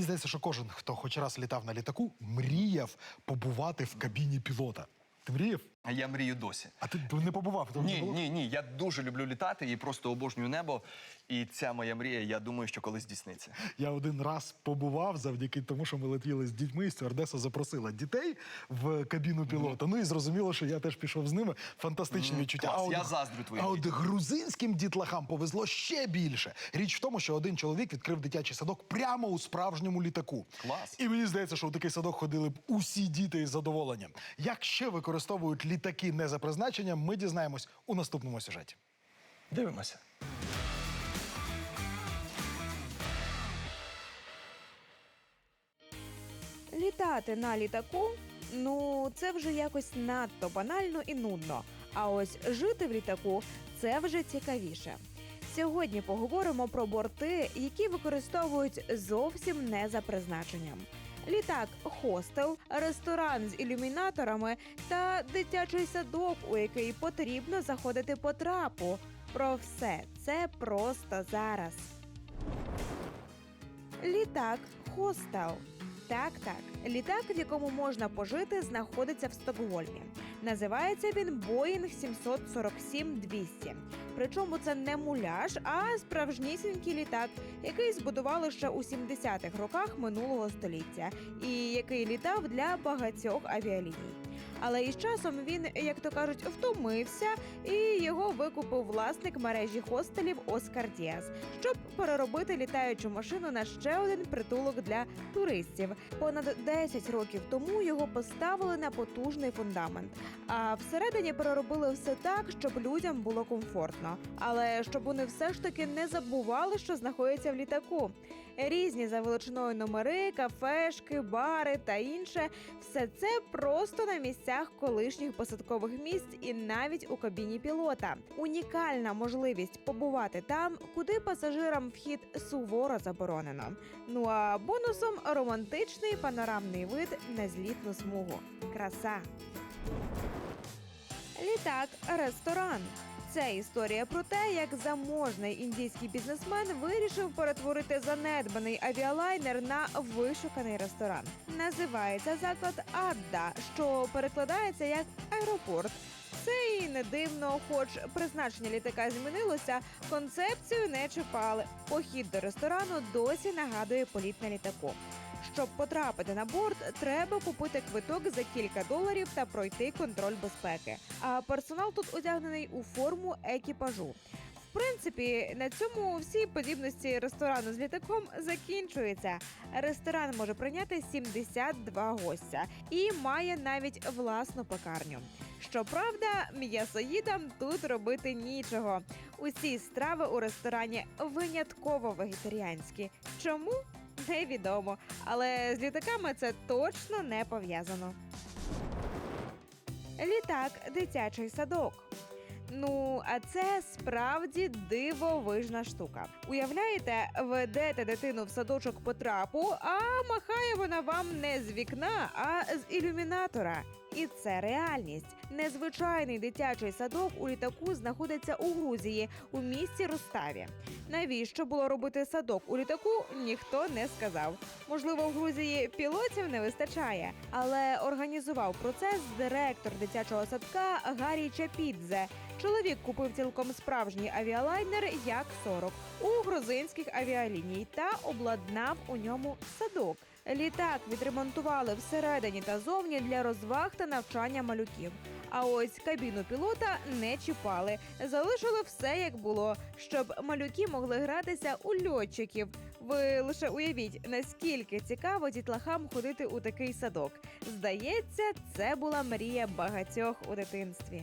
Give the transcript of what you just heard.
Мені здається, що кожен, хто хоч раз літав на літаку, мріяв побувати в кабіні пілота. Ти мріяв? А я мрію досі. А ти не побував? Тому не Ні, було? ні, ні. Я дуже люблю літати і просто обожнюю небо. І ця моя мрія, я думаю, що колись здійсниться. Я один раз побував завдяки тому, що ми летіли з дітьми, і стюардеса запросила дітей в кабіну пілота. Ну і зрозуміло, що я теж пішов з ними. Фантастичні відчуття. клас. от- Я заздрю твоїм А от грузинським дітлахам повезло ще більше. Річ в тому, що один чоловік відкрив дитячий садок прямо у справжньому літаку. Клас. І мені здається, що у такий садок ходили б усі діти із задоволенням. Як ще використовують літаки не за призначенням, ми дізнаємось у наступному сюжеті. Дивимося. Літати на літаку ну це вже якось надто банально і нудно. А ось жити в літаку це вже цікавіше. Сьогодні поговоримо про борти, які використовують зовсім не за призначенням. Літак, хостел, ресторан з ілюмінаторами та дитячий садок, у який потрібно заходити по трапу. Про все це просто зараз. Літак хостел. Так, так. Літак, в якому можна пожити, знаходиться в Стокгольмі. Називається він Boeing 747-200. Причому це не муляж, а справжнісінький літак, який збудували ще у 70-х роках минулого століття, і який літав для багатьох авіаліній. Але із часом він, як то кажуть, втомився, і його викупив власник мережі хостелів Оскар Діас, щоб переробити літаючу машину на ще один притулок для туристів. Понад 10 років тому його поставили на потужний фундамент. А всередині переробили все так, щоб людям було комфортно. Але щоб вони все ж таки не забували, що знаходяться в літаку. Різні за величиною номери, кафешки, бари та інше все це просто на місцях колишніх посадкових місць і навіть у кабіні пілота. Унікальна можливість побувати там, куди пасажирам вхід суворо заборонено. Ну а бонусом романтичний панорамний вид на злітну смугу. Краса. Літак, ресторан. Це історія про те, як заможний індійський бізнесмен вирішив перетворити занедбаний авіалайнер на вишуканий ресторан. Називається заклад Адда, що перекладається як аеропорт. Це і не дивно, хоч призначення літака змінилося, концепцію не чіпали. Похід до ресторану досі нагадує політ на літаку. Щоб потрапити на борт, треба купити квиток за кілька доларів та пройти контроль безпеки. А персонал тут одягнений у форму екіпажу. В принципі, на цьому всі подібності ресторану з літаком закінчуються. Ресторан може прийняти 72 гостя і має навіть власну пекарню. Щоправда, м'ясоїдам тут робити нічого. Усі страви у ресторані винятково вегетаріанські. Чому? Невідомо, але з літаками це точно не пов'язано. Літак дитячий садок. Ну, а це справді дивовижна штука. Уявляєте, ведете дитину в садочок по трапу, а махає вона вам не з вікна, а з ілюмінатора. І це реальність. Незвичайний дитячий садок у літаку знаходиться у Грузії у місті Руставі. Навіщо було робити садок у літаку, ніхто не сказав. Можливо, в Грузії пілотів не вистачає, але організував процес директор дитячого садка Гаррі Чапідзе. Чоловік купив цілком справжній авіалайнер як 40 у грузинських авіаліній та обладнав у ньому садок. Літак відремонтували всередині та зовні для розваг та навчання малюків. А ось кабіну пілота не чіпали, залишили все як було, щоб малюки могли гратися у льотчиків. Ви лише уявіть, наскільки цікаво дітлахам ходити у такий садок. Здається, це була мрія багатьох у дитинстві.